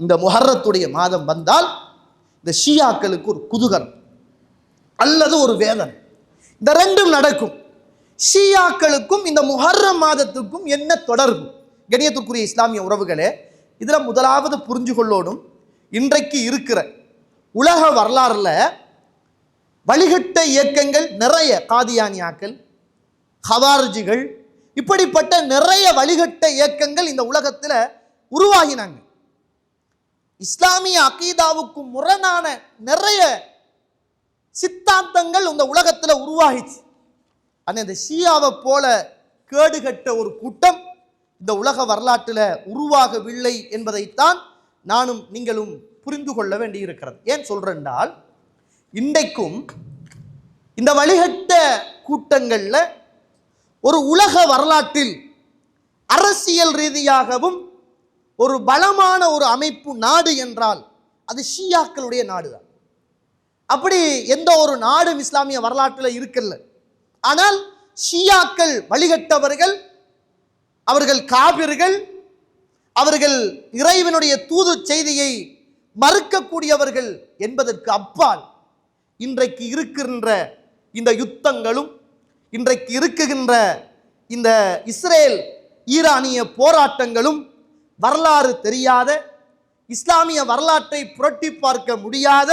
இந்த முஹர்ரத்துடைய மாதம் வந்தால் இந்த ஷியாக்களுக்கு ஒரு குதூகலம் அல்லது ஒரு வேதனை. இந்த ரெண்டும் நடக்கும். ஷியாக்களுக்கும் இந்த முஹர்ரம் மாதத்துக்கும் என்ன தொடர்பு? கணியத்துக்குரிய இஸ்லாமிய உறவுகளே இதில் முதலாவது புரிஞ்சு கொள்ளோடும் இன்றைக்கு இருக்கிற உலக வரலாறில் வழிகட்ட இயக்கங்கள் நிறைய காதியானியாக்கள் ஹவார்ஜிகள் இப்படிப்பட்ட நிறைய வழிகட்ட இயக்கங்கள் இந்த உலகத்தில் உருவாகினாங்க. இஸ்லாமிய அகீதாவுக்கு முரணான நிறைய சித்தாந்தங்கள் இந்த உலகத்தில் உருவாகிச்சு. ஆனால் இந்த ஷியாவை போல கேடுகட்ட ஒரு கூட்டம் இந்த உலக வரலாற்றில் உருவாகவில்லை என்பதைத்தான் நானும் நீங்களும் புரிந்து கொள்ள வேண்டியிருக்கிறது. ஏன் சொல்றேன்னால் இன்றைக்கும் இந்த வழிகட்ட கூட்டங்களில் ஒரு உலக வரலாற்றில் அரசியல் ரீதியாகவும் ஒரு பலமான ஒரு அமைப்பு நாடு என்றால் அது ஷியாக்களுடைய நாடு தான் அப்படி எந்த ஒரு நாடும் இஸ்லாமிய வரலாற்றில் இருக்கல ஆனால் ஷியாக்கள் வழிகட்டவர்கள் அவர்கள் காவிர்கள் அவர்கள் இறைவனுடைய தூது செய்தியை மறுக்கக்கூடியவர்கள் என்பதற்கு அப்பால் இன்றைக்கு இருக்கின்ற இந்த யுத்தங்களும் இன்றைக்கு இருக்குகின்ற இந்த இஸ்ரேல் ஈரானிய போராட்டங்களும் வரலாறு தெரியாத இஸ்லாமிய வரலாற்றை புரட்டி பார்க்க முடியாத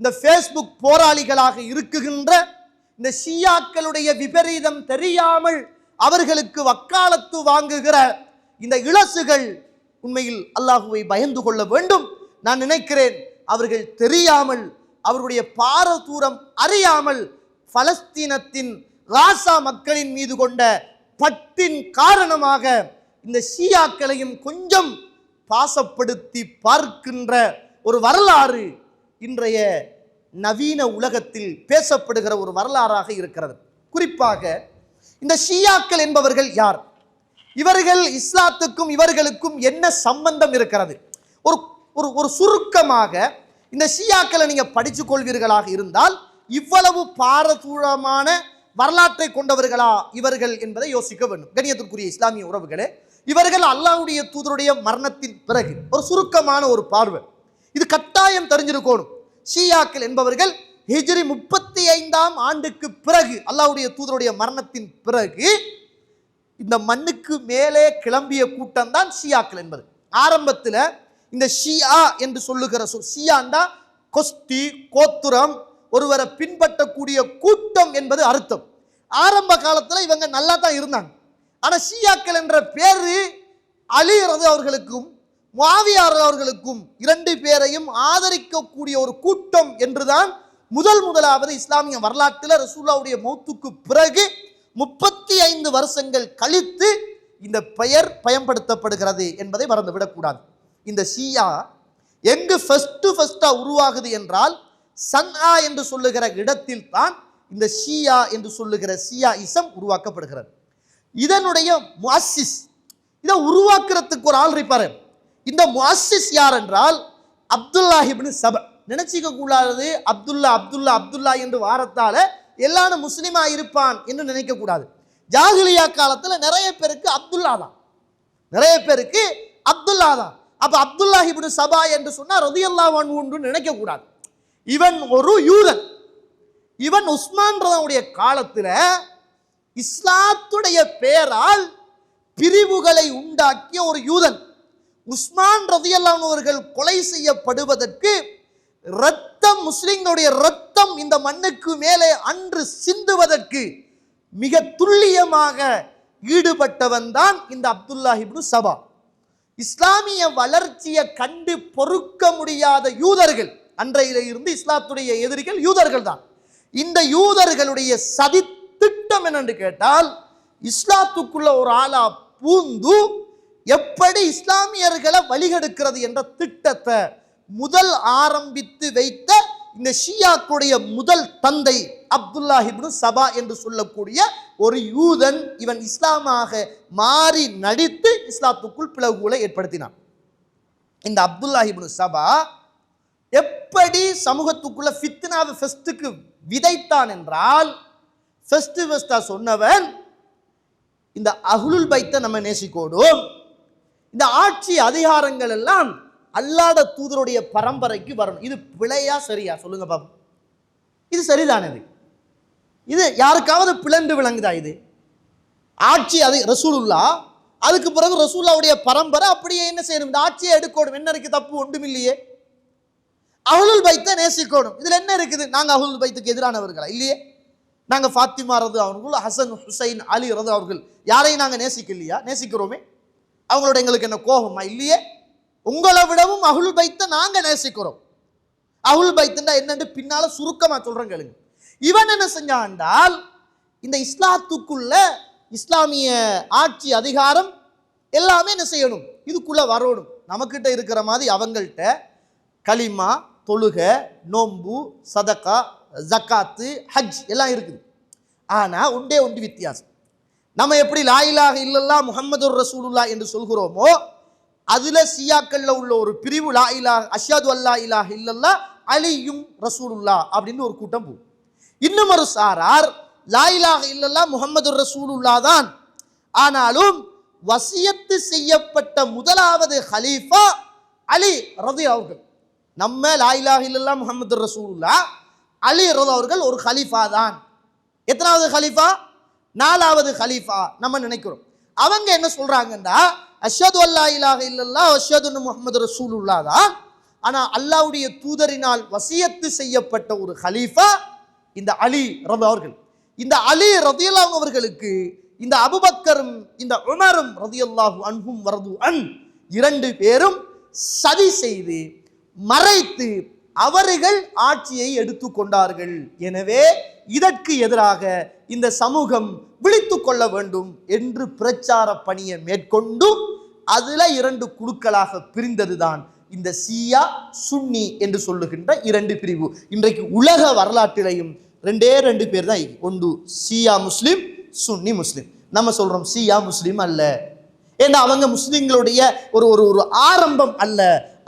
இந்த ஃபேஸ்புக் போராளிகளாக இருக்குகின்ற இந்த ஷியாக்களுடைய விபரீதம் தெரியாமல் அவர்களுக்கு வக்காலத்து வாங்குகிற இந்த இளசுகள் உண்மையில் அல்லாஹுவை பயந்து கொள்ள வேண்டும். நான் நினைக்கிறேன் அவர்கள் தெரியாமல் அவருடைய பாரதூரம் அறியாமல் பலஸ்தீனத்தின் ராசா மக்களின் மீது கொண்ட பட்டின் காரணமாக இந்த ஷியாக்களையும் கொஞ்சம் பாசப்படுத்தி பார்க்கின்ற ஒரு வரலாறு இன்றைய நவீன உலகத்தில் பேசப்படுகிற ஒரு வரலாறாக இருக்கிறது. குறிப்பாக இந்த ஷியாக்கள் என்பவர்கள் யார்? இவர்கள் இஸ்லாத்துக்கும் இவர்களுக்கும் என்ன சம்பந்தம் இருக்கிறது? ஒரு ஒரு ஒரு சுருக்கமாக இந்த ஷியாக்களை நீங்கள் படித்து கொள்வீர்களாக இருந்தால் இவ்வளவு பாரதூரமான வரலாற்றை கொண்டவர்களா இவர்கள் என்பதை யோசிக்க வேண்டும். கணியத்திற்குரிய இஸ்லாமிய உறவுகளே இவர்கள் அல்லாவுடைய தூதருடைய மரணத்தின் பிறகு ஒரு சுருக்கமான ஒரு பார்வை. இது கட்டாயம் தெரிஞ்சிருக்கணும். ஷியாக்கள் என்பவர்கள் ஹிஜ்ரி முப்பத்தி ஐந்தாம் ஆண்டுக்கு பிறகு அல்லாவுடைய தூதருடைய மரணத்தின் பிறகு இந்த மண்ணுக்கு மேலே கிளம்பிய கூட்டம் தான் ஷியாக்கள் என்பது. ஆரம்பத்தில் இந்த ஷியா என்று சொல்லுகிற சொல் ஷியாண்டா கொஸ்தி கோத்துரம் ஒருவரை பின்பற்றக்கூடிய கூட்டம் என்பது அர்த்தம். ஆரம்ப காலத்தில் இவங்க நல்லா தான் இருந்தாங்க. ஆனால் ஷியாக்கள் என்ற பேரு அலி அவர்களுக்கும் மாவியார் அவர்களுக்கும் இரண்டு பேரையும் ஆதரிக்கக்கூடிய ஒரு கூட்டம் என்றுதான் முதல் முதலாவது இஸ்லாமிய வரலாற்றில் ரசூல்லாவுடைய மௌத்துக்கு பிறகு முப்பத்தி ஐந்து வருஷங்கள் கழித்து இந்த பெயர் பயன்படுத்தப்படுகிறது என்பதை மறந்துவிடக்கூடாது. இந்த ஷியா எங்கு ஃபஸ்ட்டு ஃபஸ்ட்டாக உருவாகுது என்றால் சன்ஆ என்று சொல்லுகிற இடத்தில் தான் இந்த ஷியா என்று சொல்லுகிற ஷியா இசம் உருவாக்கப்படுகிறது. இதனுடைய முவாசிஸ் இதை உருவாக்குறதுக்கு ஒரு ஆள் இருப்பார். இந்த முவாசிஸ் யார் என்றால் அப்துல்லாஹிப்னு சப. நினச்சிக்க கூடாது அப்துல்லா அப்துல்லா அப்துல்லா என்று வாரத்தால் எல்லாரும் முஸ்லீமாக இருப்பான் என்று நினைக்கக்கூடாது. ஜாகிலியா காலத்தில் நிறைய பேருக்கு அப்துல்லா தான். நிறைய பேருக்கு அப்துல்லா தான். அப்போ அப்துல்லா இப்னு சபா என்று சொன்னால் ரதியல்லாஹு ஒன்று நினைக்கக்கூடாது. இவன் ஒரு யூதன். இவன் உஸ்மான்றதனுடைய காலத்தில் இஸ்லாத்துடைய பெயரால் பிரிவுகளை உண்டாக்கிய ஒரு யூதன். உஸ்மான் ரதியல்லான் அவர்கள் கொலை செய்யப்படுவதற்கு ரத்தம் முஸ்லிம்களுடைய ரத்தம் இந்த மண்ணுக்கு மேலே அன்று சிந்துவதற்கு மிக துல்லியமாக ஈடுபட்டவன் தான் இந்த அப்துல்லாஹிப்னு சபா. இஸ்லாமிய வளர்ச்சியை கண்டு பொறுக்க முடியாத யூதர்கள் அன்றையில இருந்து இஸ்லாத்துடைய எதிரிகள் யூதர்கள் தான் இந்த யூதர்களுடைய சதி திட்டம் என்னென்று கேட்டால் இஸ்லாத்துக்குள்ள ஒரு ஆளா பூந்து எப்படி இஸ்லாமியர்களை வழிகெடுக்கிறது என்ற திட்டத்தை முதல் ஆரம்பித்து வைத்த இந்த ஷியாக்குடைய முதல் தந்தை அப்துல்லாஹிப்னு சபா என்று சொல்லக்கூடிய ஒரு யூதன் இவன் இஸ்லாமாக மாறி நடித்து இஸ்லாத்துக்குள் பிளவுகளை ஏற்படுத்தினான். இந்த அப்துல்லாஹிப்னு சபா எப்படி சமூகத்துக்குள்ள ஃபித்னாவை ஃபெஸ்ட்டுக்கு விதைத்தான் என்றால் ஃபெஸ்ட்டு ஃபெஸ்டா சொன்னவன் இந்த அகுலுல் பைத்தை நம்ம நேசிக்கோடும் இந்த ஆட்சி அதிகாரங்கள் எல்லாம் அல்லாத தூதருடைய பரம்பரைக்கு வரணும். இது பிழையா சரியா? சொல்லுங்க பாப்போம் இது சரிதானது? இது யாருக்காவது பிளந்து விளங்குதா இது? ஆட்சி அது ரசூலுல்லா அதுக்கு பிறகு ரசூல்லாவுடைய பரம்பரை அப்படியே என்ன செய்யணும்? இந்த ஆட்சியை எடுக்கணும். என்ன இருக்கு? தப்பு ஒன்றும் இல்லையே. அகுலுல் பைத்தை நேசிக்கணும். இதுல என்ன இருக்குது? நாங்கள் அகுலுல் பைத்துக்கு எதிரானவர்களா? இல்லையே. நாங்கள் ஃபாத்திமா ரது அவர்கள் ஹசன் ஹுசைன் அலி ரது அவர்கள் யாரையும் நாங்கள் நேசிக்கலையா? நேசிக்கிறோமே? அவங்களோட எங்களுக்கு என்ன கோபமா? இல்லையே? உங்களை விடவும் அகுல் பைத்தை நாங்கள் நேசிக்கிறோம். அகுல் பைத்துண்டா என்னன்னு பின்னால் சுருக்கமாக சொல்றேன் கேளுங்க. இவன் என்ன செஞ்சான்டால் இந்த இஸ்லாத்துக்குள்ள இஸ்லாமிய ஆட்சி அதிகாரம் எல்லாமே என்ன செய்யணும்? இதுக்குள்ள வரணும். நமக்கிட்ட இருக்கிற மாதிரி அவங்கள்ட்ட களிமா தொழுக நோம்பு சதக்கா ஜக்காத்து ஹஜ் எல்லாம் இருக்குது. ஆனால் ஒன்றே ஒன்று வித்தியாசம். நம்ம எப்படி லாயிலாக இல்லல்லா முகமது ரசூலுல்லா என்று சொல்கிறோமோ அதில் சியாக்கள்ல உள்ள ஒரு பிரிவு லா இலாஹ அஷ்ஹது அல்லா இலாஹ இல்லல்லா அலியும் ரசூலுல்லா அப்படின்னு ஒரு கூட்டம் போகும். இன்னும் ஒரு சாரார் லா இலாஹ இல்லல்லா முகமது ரசூலுல்லா தான். ஆனாலும் வசியத்து செய்யப்பட்ட முதலாவது ஹலீஃபா அலி ரதி அவர்கள் நம்ம லா இலாஹ இல்லல்லா முகமது ரசூலுல்லா அலி ரதி அவர்கள் ஒரு ஹலீஃபா தான். எத்தனாவது ஹலீஃபா நாலாவது ஹலீஃபா நம்ம நினைக்கிறோம். அவங்க என்ன சொல்றாங்கன்னா அஷது அல்லா இலாக இல்லல்லா அஷது முகமது ரசூலுல்லா தான். ஆனால் அல்லாஹ்வுடைய தூதரினால் வசியத்து செய்யப்பட்ட ஒரு ஹலீஃபா இந்த அலி ரதா அவர்கள் இந்த அலி ரதியல்லா அவர்களுக்கு இந்த அபுபக்கரும் இந்த உமரும் ரதியல்லாஹு அன்பும் வரது அன் இரண்டு பேரும் சதி செய்து மறைத்து அவர்கள் ஆட்சியை எடுத்துக்கொண்டார்கள் எனவே இதற்கு எதிராக இந்த சமூகம் விழித்து கொள்ள வேண்டும் என்று பிரச்சார பணியை மேற்கொண்டு அதில் இரண்டு குழுக்களாக பிரிந்ததுதான். இந்த சியா சுன்னி என்று சொல்லுகின்ற இரண்டு பிரிவு. இன்றைக்கு உலக வரலாற்றிலையும் ரெண்டே ரெண்டு பேர் தான் ஒன்று சியா முஸ்லீம் சுன்னி முஸ்லீம். நம்ம சொல்றோம் சியா முஸ்லீம் அல்ல. ஏன்னா அவங்க முஸ்லீம்களுடைய ஒரு ஒரு ஒரு ஆரம்பம் அல்ல.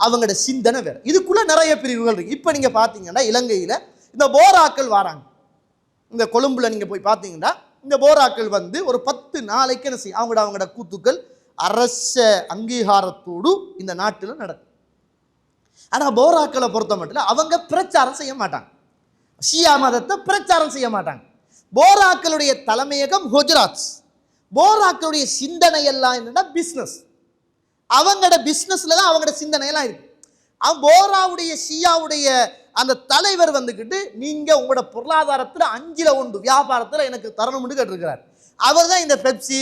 அவங்களோட சிந்தனை வேறு. இதுக்குள்ளே நிறைய பிரிவுகள் இருக்குது இப்போ நீங்கள் பார்த்தீங்கன்னா இலங்கையில் இந்த போராக்கள் வராங்க. இந்த கொழும்புல நீங்கள் போய் பார்த்தீங்கன்னா இந்த போராக்கள் வந்து ஒரு பத்து நாளைக்கு என்ன செய்யும்? அவங்களோட அவங்களோட கூத்துக்கள் அரச அங்கீகாரத்தோடு இந்த நாட்டில் நடக்கும். ஆனால் போராக்களை பொறுத்த மட்டும் அவங்க பிரச்சாரம் செய்ய மாட்டாங்க. ஷியா மதத்தை பிரச்சாரம் செய்ய மாட்டாங்க. போராக்களுடைய தலைமையகம் குஜராத் போராக்களுடைய சிந்தனை எல்லாம் என்னென்னா பிஸ்னஸ் அவங்களோட பிஸ்னஸில் தான் அவங்களோட சிந்தனையெல்லாம் இருக்குது அவன் போராவுடைய ஷியாவுடைய அந்த தலைவர் வந்துக்கிட்டு நீங்கள் உங்களோட பொருளாதாரத்தில் அஞ்சில் ஒன்று வியாபாரத்தில் எனக்கு தரணும்னு கேட்டிருக்கிறார். அவர் தான் இந்த பெப்சி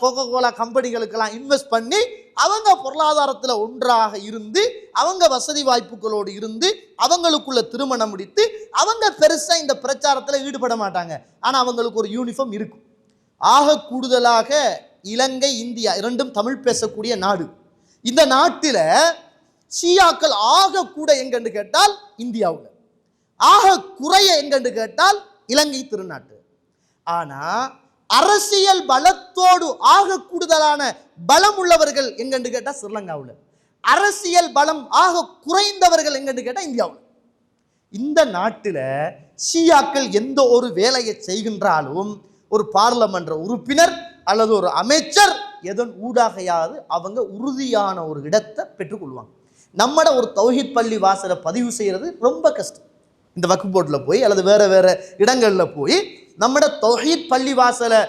கோகோ கோலா கம்பெனிகளுக்கெல்லாம் இன்வெஸ்ட் பண்ணி அவங்க பொருளாதாரத்தில் ஒன்றாக இருந்து அவங்க வசதி வாய்ப்புகளோடு இருந்து அவங்களுக்குள்ள திருமணம் முடித்து அவங்க பெருசாக இந்த பிரச்சாரத்தில் ஈடுபட மாட்டாங்க. ஆனால் அவங்களுக்கு ஒரு யூனிஃபார்ம் இருக்கும். ஆக கூடுதலாக இலங்கை இந்தியா இரண்டும் தமிழ் பேசக்கூடிய நாடு. இந்த நாட்டில் ஷியாக்கள் ஆக கூட எங்கன்னு கேட்டால் இந்தியாவில். ஆக குறைய எங்கன்னு கேட்டால் இலங்கை திருநாட்டு. ஆனா அரசியல் பலத்தோடு ஆக கூடுதலான பலம் உள்ளவர்கள் எங்கன்னு கேட்டால் ஸ்ரீலங்காவில் அரசியல் பலம் ஆக குறைந்தவர்கள் எங்கன்னு கேட்டால் இந்தியாவில். இந்த நாட்டில் ஷியாக்கள் எந்த ஒரு வேலையை செய்கின்றாலும் ஒரு பார்லமன்ற உறுப்பினர் அல்லது ஒரு அமைச்சர் எதன் ஊடாகையாவது அவங்க உறுதியான ஒரு இடத்தை பெற்றுக்கொள்வாங்க. நம்மட ஒரு தௌஹித் பள்ளி வாசலை பதிவு செய்கிறது ரொம்ப கஷ்டம். இந்த வக்கு போர்ட்டில் போய் அல்லது வேறு வேறு இடங்களில் போய் நம்மட தௌஹீத் பள்ளி வாசலை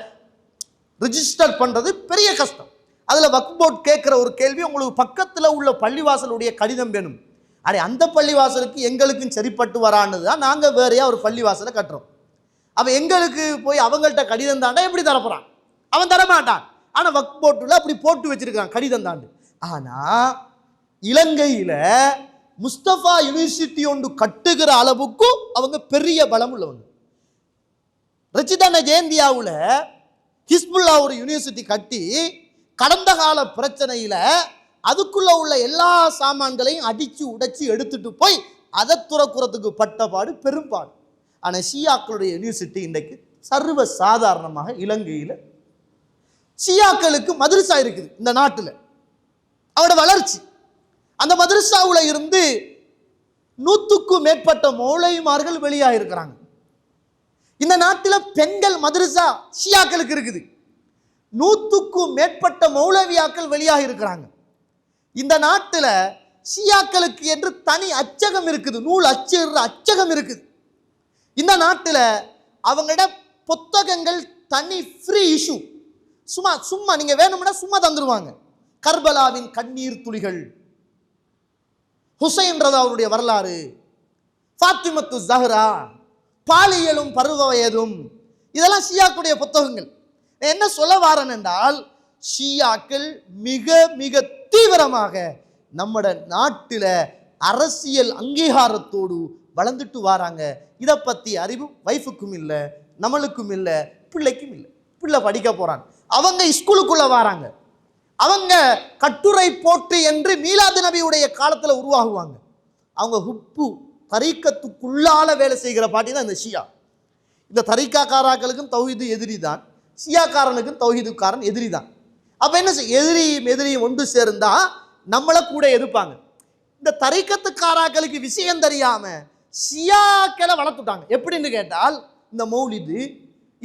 ரிஜிஸ்டர் பண்ணுறது பெரிய கஷ்டம். அதில் வக்கு போர்ட் கேட்குற ஒரு கேள்வி உங்களுக்கு பக்கத்தில் உள்ள பள்ளிவாசலுடைய கடிதம் வேணும். அடே அந்த பள்ளிவாசலுக்கு எங்களுக்கும் சரிப்பட்டு வரான்னு தான் நாங்கள் வேறையா ஒரு பள்ளிவாசலை கட்டுறோம். அப்போ எங்களுக்கு போய் அவங்கள்ட்ட கடிதம் தாண்டா எப்படி தரப்போகிறான் அவன் தரமாட்டான். ஆனால் வக் போர்ட்டில் அப்படி போட்டு வச்சிருக்கான் கடிதம் தாண்டு. ஆனால் இலங்கையில் முஸ்தபா யூனிவர்சிட்டி ஒன்று கட்டுகிற அளவுக்கு அவங்க பெரிய பலம் உள்ளவங்க. ரச்சிதான ஜெயந்தியாவில் ஹிஸ்புல்லா ஒரு யூனிவர்சிட்டி கட்டி கடந்த கால பிரச்சனையில் அதுக்குள்ள உள்ள எல்லா சாமான்களையும் அடித்து உடைச்சு எடுத்துட்டு போய் அதை துறக்குறதுக்கு பட்டபாடு பெரும்பாடு ஆனால் ஷியாக்களுடைய யூனிவர்சிட்டி இன்றைக்கு சர்வ சாதாரணமாக இலங்கையில் ஷியாக்களுக்கு மதரசா இருக்குது இந்த நாட்டில். அவரோட வளர்ச்சி. அந்த மதுரசாவில் இருந்து நூற்றுக்கும் மேற்பட்ட மௌளைமார்கள் வெளியாக இருக்கிறாங்க இந்த நாட்டில் பெண்கள் மதரசா ஷியாக்களுக்கு இருக்குது. நூற்றுக்கும் மேற்பட்ட மௌலவியாக்கள் வெளியாக இருக்கிறாங்க இந்த நாட்டில் ஷியாக்களுக்கு என்று தனி அச்சகம் இருக்குது. நூல் அச்சுற அச்சகம் இருக்குது. இந்த நாட்டில் அவங்களோட புத்தகங்கள் தனி ஃப்ரீ இஷ்யூ சும்மா சும்மா நீங்க வேணும்னா சும்மா தந்துருவாங்க. கர்பலாவின் கண்ணீர் துளிகள். ஹுசைன்றது அவருடைய வரலாறு. ஃபாத்திமத்து ஜஹ்ரா பாலியலும் பருவ வயதும் இதெல்லாம் ஷியாக்குடைய புத்தகங்கள். என்ன சொல்ல வாரன் என்றால் ஷியாக்கள் மிக மிக தீவிரமாக நம்மட நாட்டில் அரசியல் அங்கீகாரத்தோடு வளர்ந்துட்டு வராங்க. இதை பற்றி அறிவு வைஃபுக்கும் இல்லை நம்மளுக்கும் இல்லை பிள்ளைக்கும் இல்லை. பிள்ளை படிக்க போகிறான் அவங்க ஸ்கூலுக்குள்ளே வராங்க. அவங்க கட்டுரை போட்டு என்று மீலாது நபியுடைய காலத்தில் உருவாகுவாங்க. அவங்க ஹுப்பு தரீக்கத்துக்குள்ளால வேலை செய்கிற பாட்டி தான் இந்த ஷியா. இந்த தரீக்காக்காராக்களுக்கும் தௌஹீது எதிரி தான் ஷியாக்காரனுக்கும் தௌஹீதுக்காரன் எதிரி தான் அப்போ என்ன எதிரியும் எதிரியும் ஒன்று சேர்ந்தா நம்மளை கூட எதிர்ப்பாங்க. இந்த தரிக்கத்துக்காராக்களுக்கு விஷயம் தெரியாம ஷியாக்களை வளர்த்துட்டாங்க. எப்படின்னு கேட்டால் இந்த மௌலிது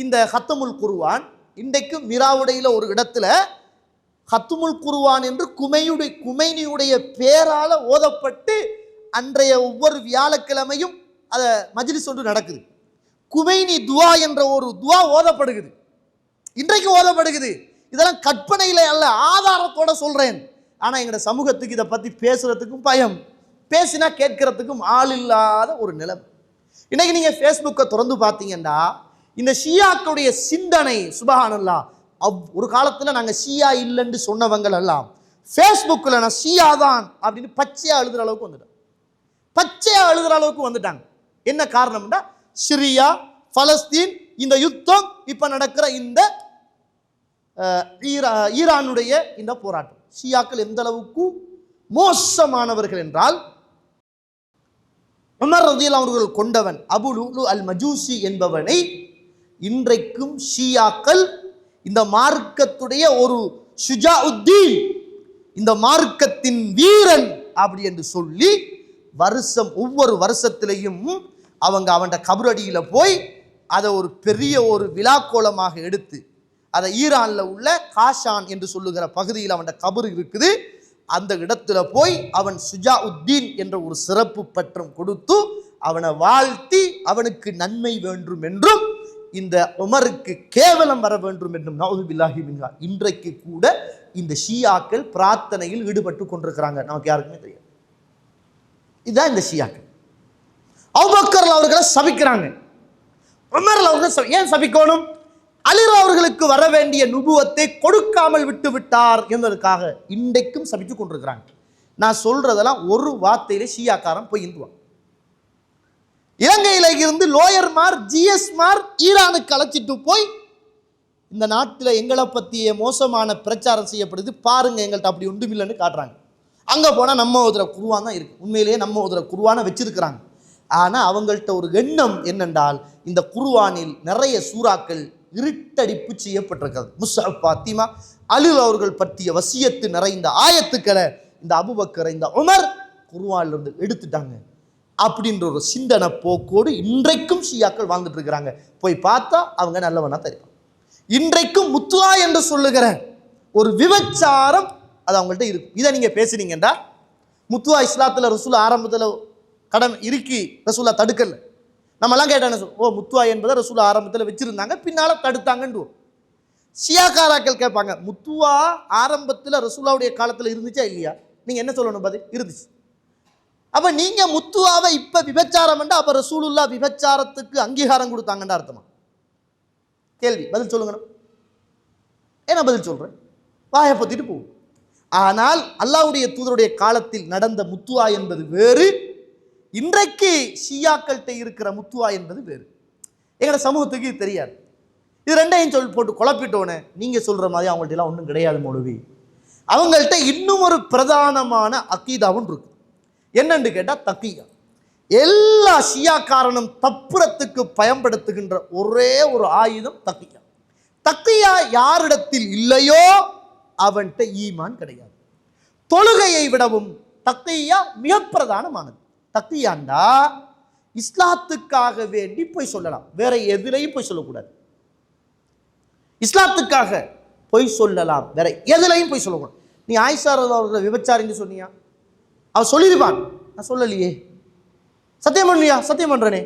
இந்த ஹத்தமுல் குருவான் இன்றைக்கும் மிராவுடையில் ஒரு இடத்துல ஹத்துமுல் குருவான் என்று குமையுடைய குமைனியுடைய பேரால் ஓதப்பட்டு அன்றைய ஒவ்வொரு வியாழக்கிழமையும் அதை மஜ்லிஸ் ஒன்று நடக்குது. குமைனி துவா என்ற ஒரு துவா ஓதப்படுகிறது. இன்றைக்கு ஓதப்படுகிறது. இதெல்லாம் கற்பனையில் அல்ல ஆதாரத்தோட சொல்கிறேன் ஆனால் எங்களோட சமூகத்துக்கு இதை பற்றி பேசுகிறதுக்கும் பயம். பேசினா கேட்கறதுக்கும் ஆள் இல்லாத ஒரு நிலைமை. இன்றைக்கி நீங்கள் ஃபேஸ்புக்கை திறந்து பார்த்தீங்கன்னா இந்த ஷியாக்களுடைய சிந்தனை சுபஹானல்லா அவ் ஒரு காலத்துல நாங்க ஷியா இல்லைன்னு சொன்னவங்க எல்லாம் ஃபேஸ்புக்கில் நான் ஷியா தான் அப்படின்னு பச்சையா எழுதுகிற அளவுக்கு வந்துட்டேன் பச்சையாக எழுதுகிற அளவுக்கு வந்துட்டாங்க. என்ன காரணம்னா சிரியா பலஸ்தீன் இந்த யுத்தம் இப்ப நடக்கிற இந்த ஈரா ஈரானுடைய இந்த போராட்டம். ஷியாக்கள் எந்த அளவுக்கு மோசமானவர்கள் என்றால் உமர் ரதியில் அவர்கள் கொண்டவன் அபுலு அல் மஜூசி என்பவனை இன்றைக்கும் ஷியாக்கள் இந்த மார்க்கத்துடைய ஒரு ஷுஜாஉத்தீன் இந்த மார்க்கத்தின் வீரன் அப்படி என்று சொல்லி வருஷம் ஒவ்வொரு வருஷத்திலையும் அவங்க அவன் கபரடியில் போய் அதை ஒரு பெரிய ஒரு விழாக்கோலமாக எடுத்து அதை ஈரானில் உள்ள காஷான் என்று சொல்லுகிற பகுதியில் அவன் கபரு இருக்குது. அந்த இடத்துல போய் அவன் சுஜா உத்தீன் என்ற ஒரு சிறப்பு பற்றம் கொடுத்து அவனை வாழ்த்தி அவனுக்கு நன்மை வேண்டும் என்றும் இந்த உமருக்கு கேவலம் வர வேண்டும் என்றும் நவுதுபில்லாஹி மின்ஹார் இன்றைக்கு கூட இந்த ஷியாக்கள் பிரார்த்தனையில் ஈடுபட்டு கொண்டிருக்கிறாங்க. நமக்கு யாருக்குமே தெரியாது. இதுதான் இந்த ஷியாக்கள். அவுபக்கர் அவர்களை சபிக்கிறாங்க. உமர் அவர்கள் ஏன் சபிக்கணும்? அலிர் அவர்களுக்கு வர வேண்டிய நுபுவத்தை கொடுக்காமல் விட்டு விட்டார் என்பதற்காக இன்றைக்கும் சபித்து கொண்டிருக்கிறாங்க. நான் சொல்றதெல்லாம் ஒரு வார்த்தையிலே ஷியாக்காரன் போய் இந்துவான் இலங்கையில இருந்து லோயர்மார் ஜிஎஸ்மார் ஈரானுக்கு அழைச்சிட்டு போய் இந்த நாட்டில் எங்களை பற்றிய மோசமான பிரச்சாரம் செய்யப்படுது. பாருங்க எங்கள்கிட்ட அப்படி ஒன்றுமில்லைன்னு காட்டுறாங்க. அங்கே போனால் நம்ம ஓதுற குருவான் தான் இருக்குது உண்மையிலேயே நம்ம ஓதுற குருவானை வச்சிருக்கிறாங்க. ஆனால் அவங்கள்ட்ட ஒரு எண்ணம் என்னென்றால் இந்த குருவானில் நிறைய சூறாக்கள் இருட்டடிப்பு செய்யப்பட்டிருக்கிறது. முஸ்அப் பாத்திமா அலில் அவர்கள் பற்றிய வசியத்து நிறைந்த ஆயத்துக்களை இந்த அபுபக்கரை இந்த உமர் குருவானிலிருந்து எடுத்துட்டாங்க. அப்படின்ற ஒரு சிந்தனை போக்கோடு இன்றைக்கும் ஷியாக்கள் வாழ்ந்துட்டு இருக்கிறாங்க. போய் பார்த்தா அவங்க நல்லவனா தெரியும் இன்றைக்கும் முத்துவா என்று சொல்லுகிற ஒரு விபச்சாரம் அது அவங்கள்ட்ட இருக்கு. இதை நீங்க பேசுனீங்கன்னா முத்துவா இஸ்லாத்துல ரசூல் ஆரம்பத்தில் கடன் இருக்கி ரசூலா தடுக்கல. நம்மலாம் கேட்டானே சொல் ஓ முத்துவா என்பதை ரசூல் ஆரம்பத்தில் வச்சிருந்தாங்க பின்னால தடுத்தாங்கன்னு ஷியாக்காராக்கள் கேட்பாங்க முத்துவா ஆரம்பத்தில் ரசூலாவுடைய காலத்தில் இருந்துச்சா இல்லையா? நீங்கள் என்ன சொல்லணும் பதில்? இருந்துச்சு. அப்ப நீங்க முத்துவாவை இப்ப விபச்சாரம் பண்ணா அப்ப ரசூலுல்லா விபச்சாரத்துக்கு அங்கீகாரம் கொடுத்தாங்கன்னு அர்த்தமா? கேள்வி. பதில் சொல்லுங்க என்ன பதில் சொல்றேன்? வாயை பொத்திட்டு போகும் ஆனால் அல்லாவுடைய தூதருடைய காலத்தில் நடந்த முத்துவா என்பது வேறு இன்றைக்கு ஷியாக்கள்கிட்ட இருக்கிற முத்துவா என்பது வேறு. எங்களோட சமூகத்துக்கு இது தெரியாது. இது ரெண்டையும் சொல் போட்டு குழப்பிட்டோன்னு நீங்கள் சொல்கிற மாதிரி அவங்கள்ட்ட எல்லாம் ஒன்றும் கிடையாது மௌலவி. அவங்கள்ட்ட இன்னும் ஒரு பிரதானமான அக்கீதாவும் இருக்கு. என்னன்னு கேட்டால் தக்கியா எல்லா ஷியாக்காரனும் தப்புறத்துக்கு பயன்படுத்துகின்ற ஒரே ஒரு ஆயுதம் தக்கியா தக்கியா யாரிடத்தில் இல்லையோ அவன்கிட்ட ஈமான் கிடையாது. தொழுகையை விடவும் தக்கியா மிக பிரதானமானது. தக்கியாண்டா இஸ்லாத்துக்காக வேண்டி போய் சொல்லலாம். வேற எதிலையும் போய் சொல்லக்கூடாது. இஸ்லாத்துக்காக பொய் சொல்லலாம். வேற எதுலையும் போய் சொல்லக்கூடாது. நீ ஆயிஷா விபச்சாரின்னு சொன்னியா? அவன் சொல்லியிருப்பான் நான் சொல்லலையே. சத்தியம் பண்ணுவியா சத்தியம் பண்றனே.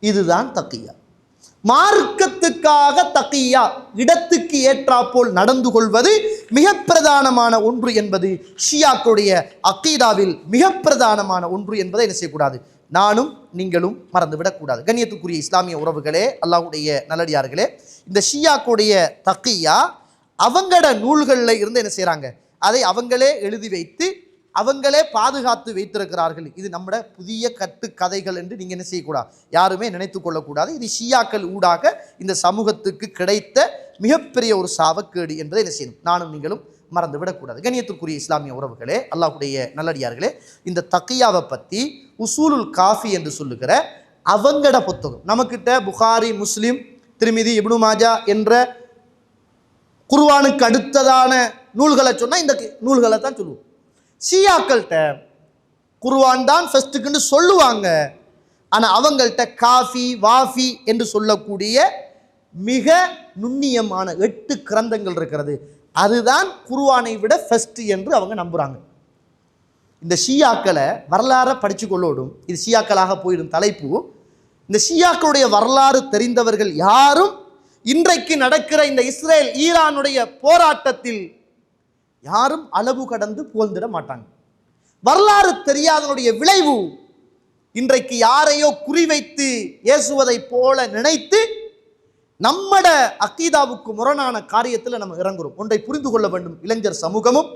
இதுதான் தக்கியா. மார்க்கத்துக்காக தக்கியா. இடத்துக்கு ஏற்றாப்போல் நடந்து கொள்வது மிக பிரதானமான ஒன்று என்பது ஷியாக்களுடைய அக்கீதாவில் மிக பிரதானமான ஒன்று என்பதை என்ன செய்யக்கூடாது? நானும் நீங்களும் மறந்துவிடக்கூடாது. கண்ணியத்துக்குரிய இஸ்லாமிய உறவுகளே அல்லாஹ்வுடைய நல்லடியார்களே இந்த ஷியாக்களுடைய தக்கியா அவங்களோட நூல்களில் இருந்து என்ன செய்கிறாங்க அதை அவங்களே எழுதி வைத்து அவங்களே பாதுகாத்து வைத்திருக்கிறார்கள். இது நம்மட புதிய கட்டு கதைகள் என்று நீங்கள் என்ன செய்யக்கூடாது? யாருமே நினைத்து கொள்ளக்கூடாது. இது ஷியாக்கள் ஊடாக இந்த சமூகத்துக்கு கிடைத்த மிகப்பெரிய ஒரு சாவக்கேடு என்பதை என்ன செய்யணும்? நானும் நீங்களும் மறந்து விடக்கூடாது. கண்ணியத்துக்குரிய இஸ்லாமிய உறவுகளே அல்லாஹுடைய நல்லடியார்களே இந்த தக்கியாவை பற்றி உசூலுல் காஃபி என்று சொல்லுகிற அவங்கட புத்தகம். நமக்கிட்ட புகாரி முஸ்லீம் திருமிதி இப்னு மாஜா என்ற குருவானுக்கு அடுத்ததான நூல்களை சொன்னால் இந்த நூல்களை தான் சொல்லுவோம். ஷியாக்கள்கிட்ட குர்வான் தான் ஃபஸ்ட்டுக்குன்னு சொல்லுவாங்க. ஆனால் அவங்கள்ட்ட காஃபி வாஃபி என்று சொல்லக்கூடிய மிக நுண்ணியமான எட்டு கிரந்தங்கள் இருக்கிறது. அதுதான் குருவானை விட ஃபஸ்ட்டு என்று அவங்க நம்புகிறாங்க இந்த ஷியாக்களை வரலாறை படித்து கொள்ளோடும் இது ஷியாக்களாக போயிடும் தலைப்பு. இந்த ஷியாக்களுடைய வரலாறு தெரிந்தவர்கள் யாரும் இன்றைக்கு நடக்கிற இந்த இஸ்ரேல் ஈரானுடைய போராட்டத்தில் யாரும் அளவு கடந்து புகழ்ந்திட மாட்டாங்க. வரலாறு தெரியாதனுடைய விளைவு இன்றைக்கு யாரையோ குறிவைத்து ஏசுவதைப் போல நினைத்து நம்மட அக்கீதாவுக்கு முரணான காரியத்தில் நம்ம இறங்குறோம். ஒன்றை புரிந்து கொள்ள வேண்டும் இளைஞர் சமூகமும்.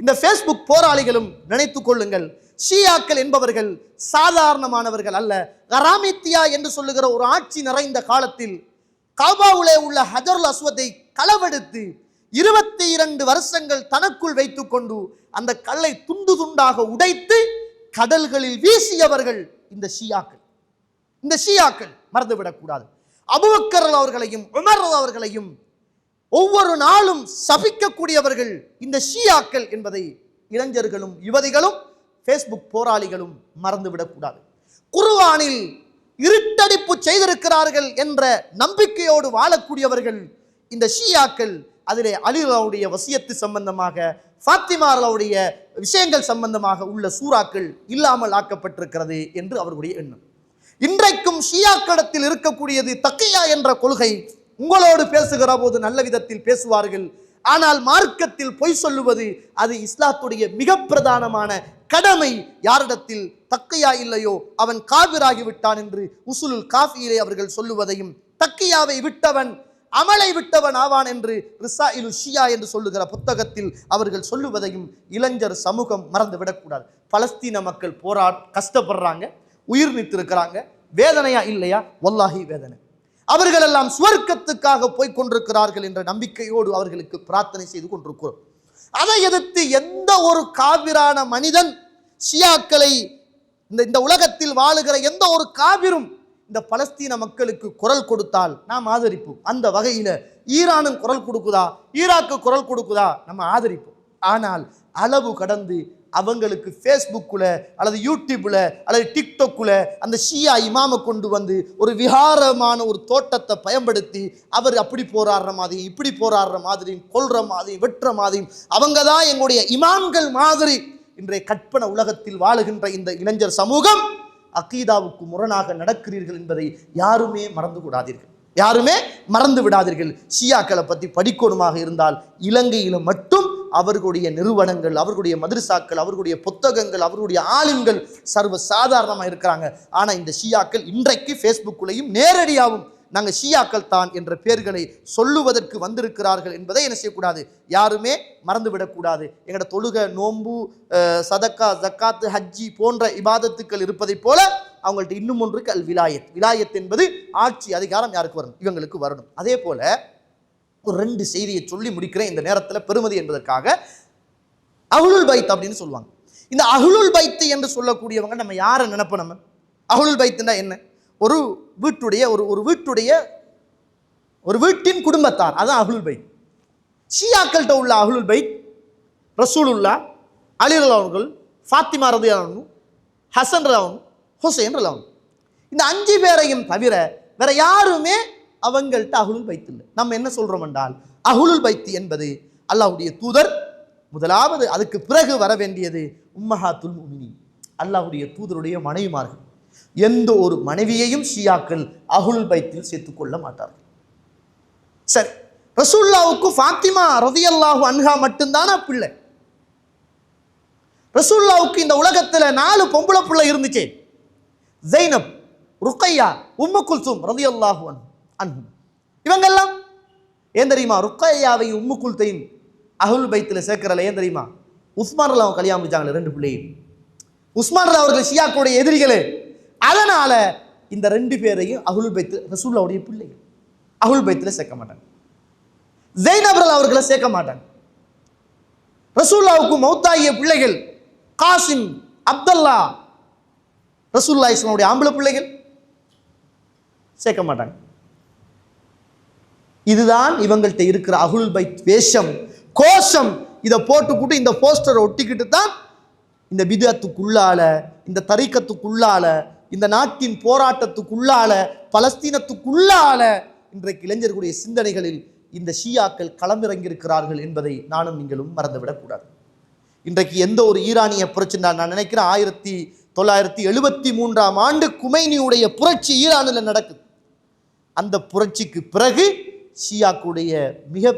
இந்த ஃபேஸ்புக் போராளிகளும் நினைத்து கொள்ளுங்கள். ஷியாக்கள் என்பவர்கள் சாதாரணமானவர்கள் அல்ல. கராமித்தியா என்று சொல்லுகிற ஒரு ஆட்சி நிறைந்த காலத்தில் காபாவுலே உள்ள ஹஜருல் அஸ்வத்தை களவெடுத்து இருபத்தி இரண்டு வருஷங்கள் தனக்குள் வைத்துக்கொண்டு அந்த கல்லை துண்டு துண்டாக உடைத்து கடல்களில் வீசியவர்கள் இந்த ஷியாக்கள். இந்த ஷியாக்கள் மறந்துவிடக்கூடாது. அபுபக்கர் அவர்களையும் உமர் அவர்களையும் ஒவ்வொரு நாளும் சபிக்கக்கூடியவர்கள் இந்த ஷியாக்கள் என்பதை இளைஞர்களும் யுவதிகளும் ஃபேஸ்புக் போராளிகளும் மறந்துவிடக்கூடாது. குருவானில் இருட்டடிப்பு செய்திருக்கிறார்கள் என்ற நம்பிக்கையோடு வாழக்கூடியவர்கள் இந்த ஷியாக்கள் அதிலே அலிலாவுடைய வசியத்து சம்பந்தமாக ஃபாத்திமாரலாவுடைய விஷயங்கள் சம்பந்தமாக உள்ள சூறாக்கள் இல்லாமல் ஆக்கப்பட்டிருக்கிறது என்று அவர்களுடைய எண்ணம். இன்றைக்கும் ஷியாக்கடத்தில் இருக்கக்கூடியது தக்கையா என்ற கொள்கை உங்களோடு பேசுகிற போது நல்ல விதத்தில் பேசுவார்கள். ஆனால் மார்க்கத்தில் பொய் சொல்லுவது அது இஸ்லாத்துடைய மிக பிரதானமான கடமை. யாரிடத்தில் தக்கையா இல்லையோ அவன் காவிராகி விட்டான் என்று உசுலுல் காஃபியிலே அவர்கள் சொல்லுவதையும் தக்கையாவை விட்டவன் அமலை விட்டவன் ஆவான் என்று ரிசாயிலு ஷியா என்று சொல்லுகிற புத்தகத்தில் அவர்கள் சொல்லுவதையும் இளைஞர் சமூகம் மறந்து விடக்கூடாது. பலஸ்தீன மக்கள் போரா கஷ்டப்படுறாங்க உயிர் நித்திருக்கிறாங்க வேதனையா இல்லையா? ஒல்லாஹி வேதனை. அவர்கள் எல்லாம் சுவர்க்கத்துக்காக போய் கொண்டிருக்கிறார்கள் என்ற நம்பிக்கையோடு அவர்களுக்கு பிரார்த்தனை செய்து கொண்டிருக்கிறோம். அதை எதிர்த்து எந்த ஒரு காவிரான மனிதன் ஷியாக்களை இந்த இந்த உலகத்தில் வாழுகிற எந்த ஒரு காவிரும் இந்த பலஸ்தீன மக்களுக்கு குரல் கொடுத்தால் நாம் ஆதரிப்போம். அந்த வகையில் ஈரானும் குரல் கொடுக்குதா? ஈராக்கு குரல் கொடுக்குதா? நம்ம ஆதரிப்போம். ஆனால் அளவு கடந்து அவங்களுக்கு ஃபேஸ்புக்கில் அல்லது யூடியூப்பில் அல்லது டிக்டாக்கில் அந்த ஷியா இமாமை கொண்டு வந்து ஒரு விகாரமான ஒரு தோட்டத்தை பயன்படுத்தி அவர் அப்படி போராடுற மாதிரியும் இப்படி போராடுற மாதிரியும் கொள்கிற மாதிரியும் வெட்டுற மாதிரியும் அவங்க தான் எங்களுடைய இமாம்கள் மாதிரி இன்றைய கற்பனை உலகத்தில் வாழுகின்ற இந்த இளைஞர் சமூகம். அகீதாவுக்கு முரணாக நடக்கிறீர்கள் என்பதை யாருமே மறந்து கூடாதீர்கள் யாருமே மறந்து விடாதீர்கள் ஷியாக்களை பற்றி படிக்கணுமாக இருந்தால் இலங்கையில் மட்டும் அவர்களுடைய நிறுவனங்கள் அவர்களுடைய மதுரசாக்கள் அவர்களுடைய புத்தகங்கள் அவர்களுடைய ஆளுங்கள் சர்வ சாதாரணமாக இருக்கிறாங்க. ஆனால் இந்த ஷியாக்கள் இன்றைக்கு ஃபேஸ்புக்குள்ளேயும் நேரடியாகவும் நாங்கள் ஷியாக்கள் தான் என்ற பெயர்களை சொல்லுவதற்கு வந்திருக்கிறார்கள் என்பதை என்ன செய்யக்கூடாது? யாருமே மறந்துவிடக்கூடாது. எங்களோட தொழுகை நோன்பு சதக்கா ஜக்காத்து ஹஜ்ஜி போன்ற இபாதத்துக்கள் இருப்பதைப் போல அவங்கள்ட்ட இன்னும் ஒன்று அல் விலாயத். விலாயத் என்பது ஆட்சி அதிகாரம் யாருக்கு வரணும் இவங்களுக்கு வரணும். அதே போல ஒரு ரெண்டு செய்தியை சொல்லி முடிக்கிறேன் இந்த நேரத்தில் பெருமதி என்பதற்காக. அகுலுல் பைத் அப்படின்னு சொல்லுவாங்க. இந்த அகுலுல் பைத்து என்று சொல்லக்கூடியவங்க நம்ம யாரை நினைப்போம் நம்ம? அகுலுல் பைத்துனா என்ன? ஒரு வீட்டுடைய ஒரு ஒரு வீட்டுடைய ஒரு வீட்டின் குடும்பத்தார். அதான் அகுல் பைத். ஷியாக்கள்கிட்ட உள்ள அகுலுல் பைத் ரசூலுல்லா அலிரல் அவர்கள் ஃபாத்திமா ரதியானு ஹசன் ரலவன் ஹுசைன் ரலவன் இந்த அஞ்சு பேரையும் தவிர வேற யாருமே அவங்கள்ட்ட அகுலுல் பைத்து இல்லை. நம்ம என்ன சொல்கிறோம் என்றால் அகுலுல் பைத்து என்பது அல்லாஹுடைய தூதர் முதலாவது. அதுக்கு பிறகு வர வேண்டியது உம்மஹாத்துல் முமினி அல்லாஹ்வுடைய தூதருடைய மனைவிமார்கள். எந்த ஒரு மனைவியையும் ஷியாக்கள் அகுல் பைத்தில் சேர்த்துக்கொள்ள மாட்டார்கள். சரி ரசூல்லாவுக்கு ஃபாத்திமா ரதியல்லாஹு அன்ஹா மட்டும்தானா பிள்ளை? ரசூல்லாவுக்கு இந்த உலகத்தில் நாலு பொம்பளை பிள்ளை இருந்துச்சே. ஜெய்னப் ருக்கையா உம்மு குல்சும் ரதியல்லாஹு அன் அன்ஹும். இவங்கெல்லாம் ஏன் தெரியுமா? ருக்கையாவையும் உம்மு குல்த்தையும் அகுல் பைத்தில் சேர்க்கிறல ஏன் தெரியுமா? உஸ்மான் அவங்க கல்யாணம் முடிச்சாங்களே ரெண்டு பிள்ளையும். உஸ்மான் அவர்கள் ஷியாக்களுடைய எதிரிகளே. அதனால இந்த ரெண்டு பேரையும் அகுல் பைத்து ரசூல்லாவுடைய பிள்ளைகள். அகுல் பைத்தில் சேர்க்க மாட்டாங்க. ஜெய்னபரல் அவர்களை சேர்க்க மாட்டாங்க. ரசூல்லாவுக்கு மௌத்தாகிய பிள்ளைகள் காசிம் அப்தல்லா ரசூல்லா இஸ்லாமுடைய ஆம்பளை பிள்ளைகள் சேர்க்க மாட்டாங்க. இதுதான் இவங்கள்ட்ட இருக்கிற அகுல் பைத் வேஷம் கோஷம். இதை போட்டுக்கிட்டு இந்த போஸ்டரை ஒட்டிக்கிட்டு தான் இந்த விதத்துக்குள்ளால இந்த தரிக்கத்துக்குள்ளால இந்த நாட்டின் போராட்டத்துக்குள்ளால பலஸ்தீனத்துக்குள்ளால இன்றைக்கு இளைஞர்களுடைய சிந்தனைகளில் இந்த ஷியாக்கள் களமிறங்கியிருக்கிறார்கள் என்பதை நானும் நீங்களும் மறந்துவிடக்கூடாது இன்றைக்கு எந்த ஒரு ஈரானிய புரட்சி நான் நினைக்கிறேன் ஆயிரத்தி தொள்ளாயிரத்தி எழுபத்தி மூன்றாம் ஆண்டு குமைனியுடைய புரட்சி ஈரானில் நடக்குது. அந்த புரட்சிக்கு பிறகு ஷியாக்குடைய மிக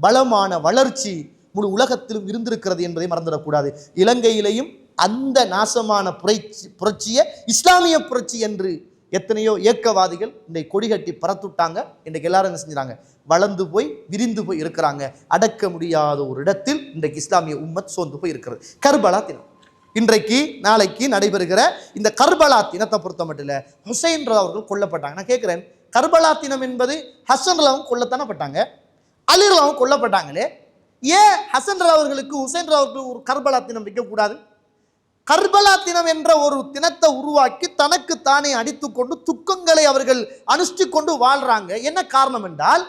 பலமான வளர்ச்சி முழு உலகத்திலும் இருந்திருக்கிறது என்பதை மறந்துடக்கூடாது இலங்கையிலையும் அந்த நாசமான புரட்சி புரட்சியை இஸ்லாமிய புரட்சி என்று எத்தனையோ இயக்கவாதிகள் இன்றைக்கு கொடிகட்டி பறத்துட்டாங்க இன்றைக்கு எல்லாரும் என்ன செஞ்சுறாங்க? வளர்ந்து போய் விரிந்து போய் இருக்கிறாங்க. அடக்க முடியாத ஒரு இடத்தில் இன்றைக்கு இஸ்லாமிய உம்மத் சோர்ந்து போய் இருக்கிறது. கர்பலா தினம். இன்றைக்கு நாளைக்கு நடைபெறுகிற இந்த கர்பலா தினத்தை பொறுத்த மட்டும் இல்லை ஹுசைன் அவர்கள் கொல்லப்பட்டாங்க. நான் கேட்குறேன் கர்பலா தினம் என்பது ஹசன் ராவும் கொல்லத்தானே பட்டாங்க? கொல்லப்பட்டாங்களே? ஏன் ஹசன் ராவர்களுக்கு அவர்களுக்கு ஹுசைன் ராவ் ஒரு கர்பலா தினம் வைக்கக்கூடாது? கர்பலா தினம் என்ற ஒரு தினத்தை உருவாக்கி தனக்கு தானே அடித்துக்கொண்டு துக்கங்களை அவர்கள் அனுஷ்டி கொண்டு வாழ்றாங்க. என்ன காரணம் என்றால்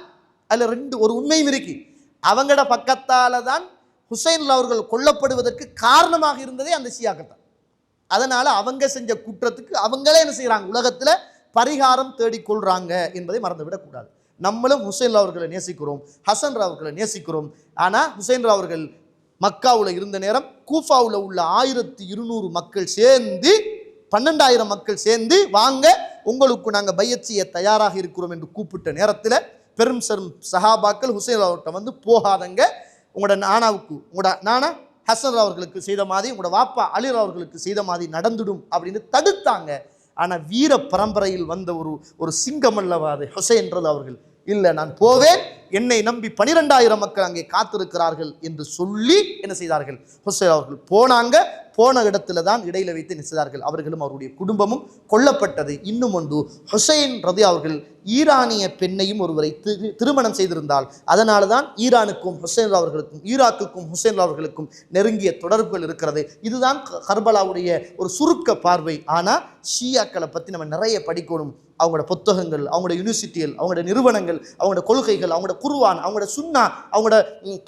அதில் ரெண்டு ஒரு உண்மையும் இருக்கு. அவங்களோட பக்கத்தால் தான் ஹுசைன் அவர்கள் கொல்லப்படுவதற்கு காரணமாக இருந்ததே அந்த சியாக்கள் தான். அதனால் அவங்க செஞ்ச குற்றத்துக்கு அவங்களே என்ன செய்கிறாங்க உலகத்தில் பரிகாரம் தேடிக்கொள்கிறாங்க என்பதை மறந்துவிடக்கூடாது நம்மளும் ஹுசைன் அவர்களை நேசிக்கிறோம் ஹசன் அவர்களை நேசிக்கிறோம். ஆனால் ஹுசைன் அவர்கள் மக்காவில் இருந்த நேரம் கூஃபாவில் உள்ள ஆயிரத்தி இருநூறு மக்கள் சேர்ந்து பன்னெண்டாயிரம் மக்கள் சேர்ந்து வாங்க உங்களுக்கு நாங்கள் பயிற்சிய தயாராக இருக்கிறோம் என்று கூப்பிட்ட நேரத்தில் பெரும் சரும் சஹாபாக்கள் ஹுசைன் அவர்கிட்ட வந்து போகாதங்க உங்களோட நானாவுக்கு உங்களோட நானா ஹசன் அவர்களுக்கு செய்த மாதிரி உங்களோட வாப்பா அலிர் அவர்களுக்கு செய்த மாதிரி நடந்துடும் அப்படின்னு தடுத்தாங்க. ஆனால் வீர பரம்பரையில் வந்த ஒரு ஒரு சிங்கம் அல்லவா அது ஹுசைன்றது அவர்கள். இல்லை நான் போவேன் என்னை நம்பி பனிரெண்டாயிரம் மக்கள் அங்கே காத்திருக்கிறார்கள் என்று சொல்லி என்ன செய்தார்கள்? ஹுசைன் அவர்கள் போனாங்க. போன இடத்துல தான் இடையில வைத்து என்ன அவர்களும் அவருடைய குடும்பமும் கொல்லப்பட்டது. இன்னும் ஒன்று ஹுசைன் ரதி அவர்கள் ஈரானிய பெண்ணையும் ஒருவரை திரு திருமணம் செய்திருந்தால் அதனால தான் ஈரானுக்கும் ஹுசைன் அவர்களுக்கும் ஈராக்குக்கும் ஹுசைன் அவர்களுக்கும் நெருங்கிய தொடர்புகள் இருக்கிறது. இதுதான் ஹர்பலாவுடைய கர்பலாவுடைய ஒரு சுருக்க பார்வை. ஆனால் ஷியாக்களை பற்றி நம்ம நிறைய படிக்கணும். அவங்களோட புத்தகங்கள் அவங்களோட யூனிவர்சிட்டிகள் அவங்களோட நிறுவனங்கள் அவங்களோட கொள்கைகள் அவங்களோட குருவான் அவங்களோட சுன்னா அவங்களோட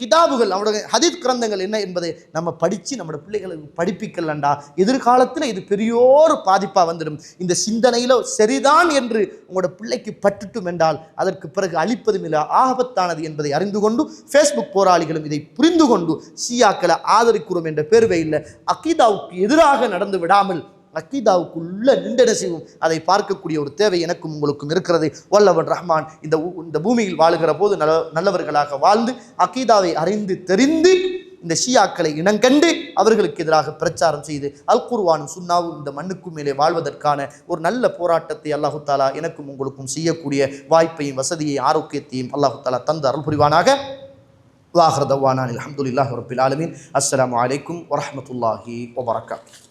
கிதாபுகள் அவங்களோட ஹதித் கிரந்தங்கள் என்ன என்பதை நம்ம படித்து நம்மளோட பிள்ளைகளுக்கு படிப்பிக்கலண்டா எதிர்காலத்தில் இது பெரியோரு பாதிப்பாக வந்துடும். இந்த சிந்தனையில் சரிதான் என்று உங்களோட பிள்ளைக்கு பட்டுட்டும் என்றால் அதற்கு பிறகு அழிப்பதும் இல்லை ஆபத்தானது என்பதை அறிந்து கொண்டு ஃபேஸ்புக் போராளிகளும் இதை புரிந்து கொண்டு ஷியாக்களை ஆதரிக்கிறோம் என்ற பேர்வையில் அக்கீதாவுக்கு எதிராக நடந்து விடாமல் அக்கீதாவுக்குள்ள நின்றன செய்வோம். அதை பார்க்கக்கூடிய ஒரு தேவை எனக்கும் உங்களுக்கும் இருக்கிறது. வல்லவன் ரஹ்மான் இந்த இந்த பூமியில் வாழுகிற போது நல்ல நல்லவர்களாக வாழ்ந்து அக்கீதாவை அறிந்து தெரிந்து இந்த ஷியாக்களை இனங்கண்டு அவர்களுக்கு எதிராக பிரச்சாரம் செய்து அல் குர்வானும் சுன்னாவும் இந்த மண்ணுக்கும் மேலே வாழ்வதற்கான ஒரு நல்ல போராட்டத்தை அல்லாஹு தாலா எனக்கும் உங்களுக்கும் செய்யக்கூடிய வாய்ப்பையும் வசதியையும் ஆரோக்கியத்தையும் அல்லாஹு தாலா தந்து அருள் புரிவானாக வாஹர் தவானான் அலமதுல்லாஹ் ரபில் ஆலமின். அஸ்லாம் அலைக்கும் வரமத்துல்லாஹி வபரகாத்.